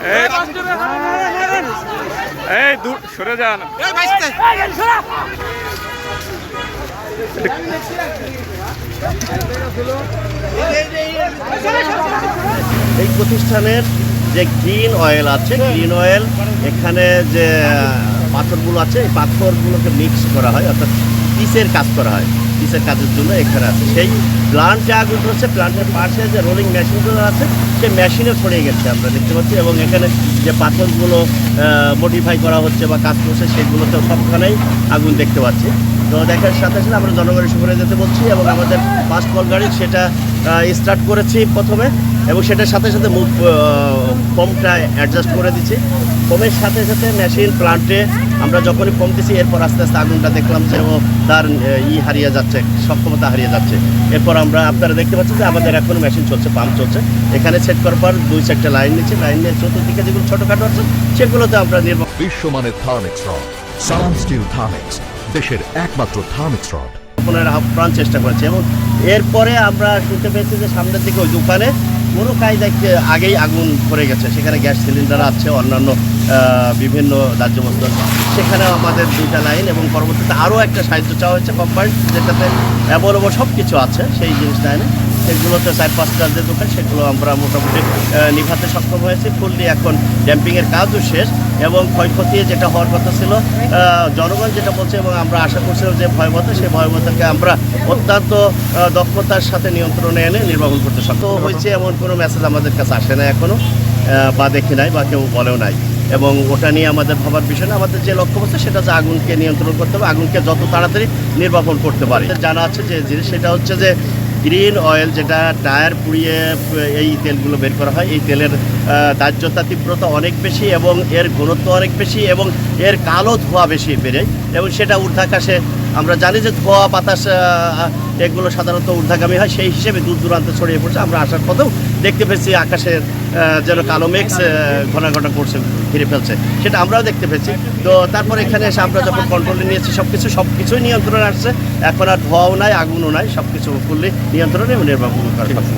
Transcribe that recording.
এই এই দূর সরে যান। এই প্রতিষ্ঠানের যে গ্রিন অয়েল আছে গ্রিন অয়েল এখানে যে পাথরগুলো আছে এই পাথরগুলোকে মিক্স করা হয় অর্থাৎ পিসের কাজ করা হয়, পিসের কাজের জন্য এখানে আছে। সেই প্লান্টে আগুন ধরছে প্লান্টের পাশে যে রোলিং মেশিনগুলো আছে, সেই মেশিনে ছড়িয়ে গেছে আমরা দেখতে পাচ্ছি এবং এখানে যে পাথরগুলো মডিফাই করা হচ্ছে বা কাজ করছে সেগুলোতে সবখানেই আগুন দেখতে পাচ্ছি। তো দেখার সাথে সাথে আমরা জনগণের সুপারে যেতে বলছি এবং আমাদের ফাস্ট কল গাড়ি, সেটা স্টার্ট করেছি প্রথমে। এবং সেটার সাথে সাথে মুভ পম্পটা অ্যাডজাস্ট করে দিচ্ছি। পম্পের সাথে সাথে মেশিন প্লান্টে আমরা যখনই পম্প দিচ্ছি এরপর আস্তে আস্তে আগুনটা দেখলাম যে ও তার ই হারিয়ে যাচ্ছে সক্ষমতা হারিয়ে যাচ্ছে। এরপর আমরা আপনারা দেখতে পাচ্ছেন যে আমাদের এখন মেশিন চলছে পাম্প চলছে। এখানে সেট করার পর দুই চারটে লাইন নিচ্ছে লাইন নিয়ে চতুর্দিকে যেগুলো ছোটোখাটো আছে সেগুলোতে আমরা নির্মাণ বিশ্বমানের Thermex rod Salam steel Thermex দেশের একমাত্র থার্মিক্স রড আপ্রাণ চেষ্টা করেছি। এবং এরপরে আমরা শুনতে পেয়েছি যে সামনের দিকে ওই দোকানে কোনো কায়দায় আগেই আগুন ধরে গেছে। সেখানে গ্যাস সিলিন্ডার আছে, অন্যান্য বিভিন্ন দাহ্য বস্তু সেখানে আমাদের দুইটা লাইন এবং পরবর্তীতে আরও একটা সাহায্য চাওয়া হয়েছে কোম্পানি যেটাতে অ্যাভেলেবল সব কিছু আছে, সেই জিনিসটা এনে সেগুলোতে চার পাঁচটা যে দোকান সেগুলো আমরা মোটামুটি নিভাতে সক্ষম হয়েছি। ফুললি এখন ড্যাম্পিংয়ের কাজও শেষ এবং ক্ষয়ক্ষতি যেটা হওয়ার কথা ছিল জনগণ যেটা বলছে এবং আমরা আশা করছিলাম যে ভয়বতা সেই ভয়বতাকে আমরা অত্যন্ত দক্ষতার সাথে নিয়ন্ত্রণে এনে নির্বাহন করতে সক্ষম হয়েছে এমন কোনো মেসেজ আমাদের কাছে আসে না এখনও বা দেখি নাই বা কেউ বলেও নাই। এবং ওটা নিয়ে আমাদের ভাবার বিষয় না আমাদের যে লক্ষ্য হচ্ছে সেটা হচ্ছে আগুনকে নিয়ন্ত্রণ করতে হবে আগুনকে যত তাড়াতাড়ি নির্বাপন করতে পারে। জানা আছে যে জিনিস সেটা হচ্ছে যে গ্রিন অয়েল যেটা টায়ার পুড়িয়ে, এই তেলগুলো বের করা হয়, এই তেলের দাহ্যতা তীব্রতা অনেক বেশি এবং এর ঘনত্ব অনেক বেশি এবং এর কালো ধোঁয়া বেশি বেড়ে এবং সেটা ঊর্ধ্বাকাশে আমরা জানি যে ধোয়া, বাতাস এগুলো সাধারণত ঊর্ধ্বগামী হয়, সেই হিসেবে দূর দূরান্তে ছড়িয়ে পড়ছে। আমরা আসার পথেও দেখতে পেয়েছি আকাশের যেন কালো মেঘ ঘন ঘন করছে, ঘিরে ফেলছে। সেটা আমরাও দেখতে পেয়েছি। তো তারপর এখানে এসে আমরা যখন কন্ট্রোলে নিয়েছি সব কিছু সব কিছুই নিয়ন্ত্রণে আসছে। এখন আর ধোয়াও নাই, আগুনও নাই সব কিছু ফুললি নিয়ন্ত্রণে নির্বাপন করা